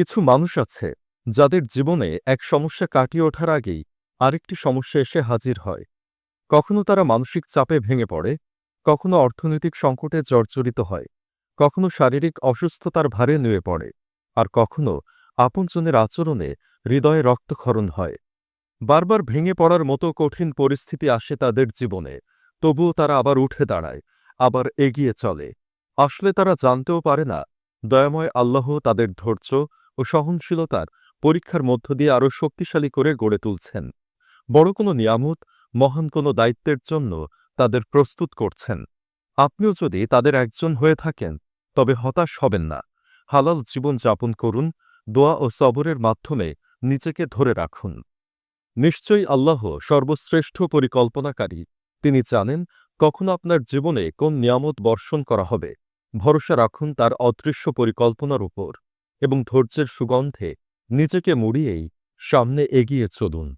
কিছু মানুষ আছে, যাদের জীবনে এক সমস্যা কাটিয়ে ওঠার আগেই আরেকটি সমস্যা এসে হাজির হয়। কখনো তারা মানসিক চাপে ভেঙে পড়ে, কখনো অর্থনৈতিক সংকটে জর্জরিত হয়, কখনো শারীরিক অসুস্থতার ভারে নুয়ে পড়ে, আর কখনো আপনজনের আচরণে হৃদয়ে রক্তক্ষরণ হয়। বারবার ভেঙে পড়ার মতো কঠিন পরিস্থিতি আসে তাদের জীবনে, তবুও তারা আবার উঠে দাঁড়ায়, আবার এগিয়ে চলে। আসলে তারা জানতেও পারে না, দয়াময় আল্লাহ তাদের ধৈর্য ও সহনশীলতার পরীক্ষার মধ্য দিয়ে আরও শক্তিশালী করে গড়ে তুলছেন। বড় কোনো নিয়ামত, মহান কোনো দায়িত্বের জন্য তাদের প্রস্তুত করছেন। আপনিও যদি তাদের একজন হয়ে থাকেন, তবে হতাশ হবেন না। হালাল জীবন যাপন করুন, দোয়া ও সবরের মাধ্যমে নিজেকে ধরে রাখুন। নিশ্চয়ই আল্লাহ সর্বশ্রেষ্ঠ পরিকল্পনাকারী। তিনি জানেন কখন আপনার জীবনে কোন নিয়ামত বর্ষণ করা হবে। ভরসা রাখুন তার অদৃশ্য পরিকল্পনার উপর। এবং ধৈর্যের সুগন্ধে নিজেকে মুড়িয়েই সামনে এগিয়ে চলুন।